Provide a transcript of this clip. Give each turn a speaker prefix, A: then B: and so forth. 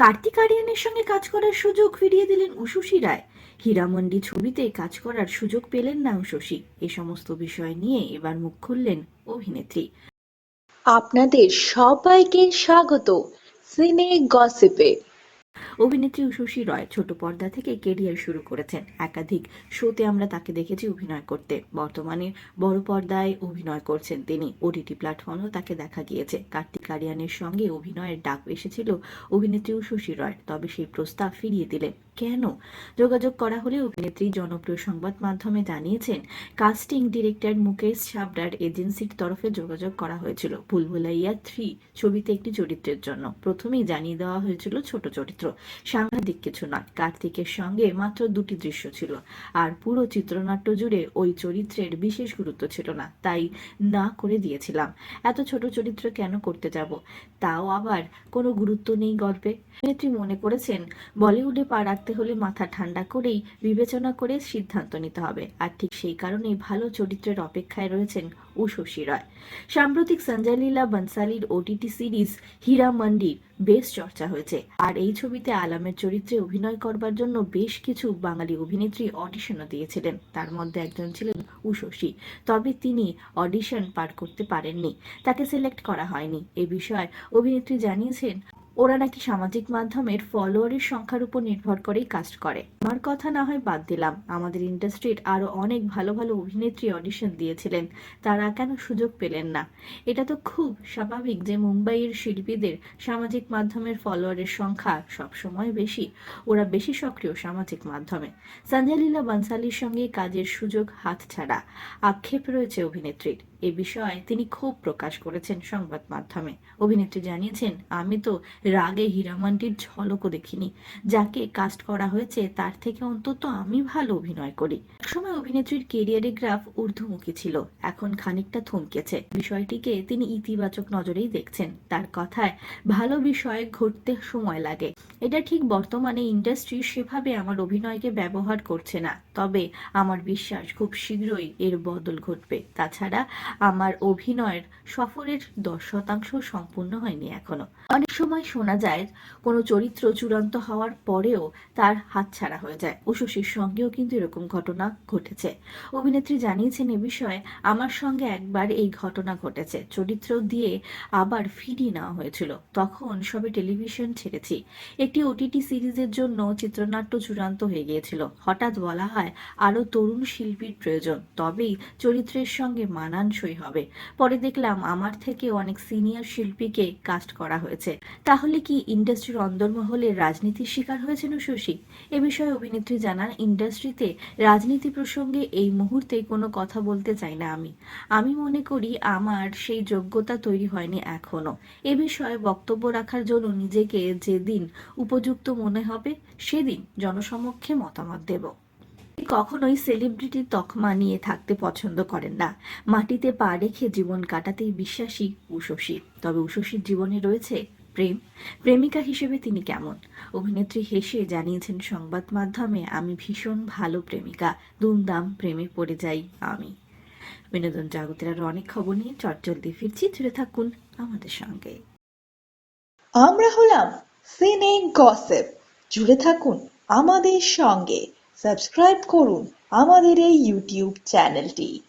A: কার্তিক আরিয়ানের সঙ্গে কাজ করার সুযোগ ফিরিয়ে দিলেন উশুশী রায়। হীরামন্ডি ছবিতে কাজ করার সুযোগ পেলেন না উশসী এ সমস্ত বিষয় নিয়ে এবার মুখ খুললেন অভিনেত্রী।
B: আপনাদের সবাইকে স্বাগত। সিনে গসিপে।
A: অভিনেত্রী উশসী রয় ছোট পর্দা থেকে কেরিয়ার শুরু করেছেন। একাধিক শোতে আমরা তাকে দেখেছি অভিনয় করতে। বর্তমানে বড় পর্দায় অভিনয় করছেন তিনি। ওটিটি প্ল্যাটফর্মেও তাকে দেখা গিয়েছে। কার্তিক আরিয়ানের সঙ্গে অভিনয়ের ডাক এসেছিল অভিনেত্রী উশসী রয়। তবে সেই প্রস্তাব ফিরিয়ে দিলেন। কেন? যোগাযোগ করা হলে অভিনেত্রী জনপ্রিয় সংবাদ মাধ্যমে জানিয়েছেন, কাস্টিং ডিরেক্টর মুকেশ ছাবড়ার এজেন্সির তরফে যোগাযোগ করা হয়েছিল। ভুলভুলাইয়া থ্রি ছবিতে একটি চরিত্রের জন্য। প্রথমেই জানিয়ে দেওয়া হয়েছিল ছোট চরিত্র। সাংঘাতিক কিছু নয়, কার্তিকের সঙ্গে মাত্র দুটি দৃশ্য ছিল, আর পুরো চিত্রনাট্য জুড়ে ওই চরিত্রের বিশেষ গুরুত্ব ছিল না, তাই না করে দিয়েছিলাম। এত ছোট চরিত্র কেন করতে যাব? তাও আবার কোনো গুরুত্ব নেই গল্পে। অভিনেত্রী মনে করেছেন, বলিউডে পা রাখতে হলে মাথা ঠান্ডা করেই বিবেচনা করে সিদ্ধান্ত নিতে হবে, আর ঠিক সেই কারণেই ভালো চরিত্রের অপেক্ষায় রয়েছেন উশসী রয়। সাম্প্রতিক সঞ্জয় লীলা বনসালির ওটিটি সিরিজ হীরা মন্ডির বেশ চর্চা হয়েছে। আর এই ছবিতে আলামের চরিত্রে অভিনয় করবার জন্য বেশ কিছু বাঙালি অভিনেত্রী অডিশনও দিয়েছিলেন। তার মধ্যে একজন ছিলেন উশসী তবে তিনি অডিশন পার করতে পারেননি। তাকে সিলেক্ট করা হয়নি। এ বিষয়ে অভিনেত্রী জানিয়েছেন ওরা নাকি সামাজিক মাধ্যমের ফলোয়ারের সংখ্যার উপর নির্ভর করেই কাস্ট করে। আমার কথা না হয় বাদ দিলাম। আমাদের ইন্ডাস্ট্রির আরও অনেক ভালো ভালো অভিনেত্রী অডিশন দিয়েছিলেন। তারা কেন সুযোগ পেলেন না? এটা তো খুব স্বাভাবিক যে মুম্বাইয়ের শিল্পীদের সামাজিক মাধ্যমের ফলোয়ারের সংখ্যা সবসময় বেশি। ওরা বেশি সক্রিয় সামাজিক মাধ্যমে। সঞ্জয় লীলা বানসালির সঙ্গে কাজের সুযোগ হাতছাড়া আক্ষেপ রয়েছে অভিনেত্রীর। এ বিষয়ে তিনি ক্ষোভ প্রকাশ করেছেন সংবাদ মাধ্যমে। অভিনেত্রী জানিয়েছেন, আমি তো রাগে হীরামন্ডির ঝলকও দেখিনি। যাকে কাস্ট করা হয়েছে, তার থেকে অন্তত আমি ভালো অভিনয় করি। একসময় অভিনেত্রীর কেরিয়ারে গ্রাফ ঊর্ধ্বমুখী ছিল। এখন খানিকটা থমকেছে। বিষয়টিকে তিনি ইতিবাচক নজরেই দেখছেন। তার কথায়, ভালো বিষয় ঘটতে সময় লাগে। এটা ঠিক বর্তমানে ইন্ডাস্ট্রি সেভাবে আমার অভিনয়কে ব্যবহার করছে না। তবে আমার বিশ্বাস খুব শীঘ্রই এর বদল ঘটবে। তাছাড়া আমার অভিনয়ের সফরের দশ শতাংশ সম্পূর্ণ হয়নি এখনও। অনেক সময় শোনা যায়, কোনো চরিত্র চূড়ান্ত হওয়ার পরেও তার হাতছাড়া হয়ে যায়। উশসীর সঙ্গেও কিন্তু এরকম ঘটনা ঘটেছে। অভিনেত্রী জানিয়েছেন এ বিষয়ে, আমার সঙ্গে একবার এই ঘটনা ঘটেছে। চরিত্র দিয়ে আবার ফিরিয়ে নেওয়া হয়েছিল। তখন সবে টেলিভিশন ছেড়েছি। একটি ওটিটি সিরিজের জন্য চিত্রনাট্য চূড়ান্ত হয়ে গিয়েছিল। হঠাৎ বলা হয় আরও তরুণ শিল্পীর প্রয়োজন। তবেই চরিত্রের সঙ্গে মানানসই হবে। পরে দেখলাম, আমার থেকে অনেক সিনিয়র শিল্পীকে কাস্ট করা হয়েছে। তাহলে কি ইন্ডাস্ট্রির অন্দরমহলে রাজনীতির শিকার হয়েছেন শশী? এ বিষয়ে অভিনেত্রী জানান, ইন্ডাস্ট্রিতে রাজনীতি প্রসঙ্গে এই মুহূর্তে কোনো কথা বলতে চাই না আমি। আমি মনে করি আমার সেই যোগ্যতা তৈরি হয়নি এখনও। এ বিষয়ে বক্তব্য রাখার জন্য নিজেকে যেদিন উপযুক্ত মনে হবে, সেদিন জনসমক্ষে মতামত দেব। কখনোই সেলিব্রিটির তকমা নিয়ে থাকতে পছন্দ করেন না। মাটিতে পা রেখে জীবন কাটাতেই বিশ্বাসী উশসী তবে উশসীর জীবনে রয়েছে প্রেম। প্রেমিকা হিসেবে তিনি কেমন? অভিনেত্রী হেসে জানিয়েছেন সংবাদ মাধ্যমে, আমি ভীষণ ভালো প্রেমিকা। দুমদাম প্রেমে পড়ে যাই আমি। বিনোদন জগতের আরও অনেক খবর নিয়ে চটজলদি ফিরছি। জুড়ে থাকুন আমাদের সঙ্গে।
B: আমরা হলাম সিনে গসেপ জুড়ে থাকুন আমাদের সঙ্গে। সাবস্ক্রাইব করুন আমাদের এই ইউটিউব চ্যানেলটি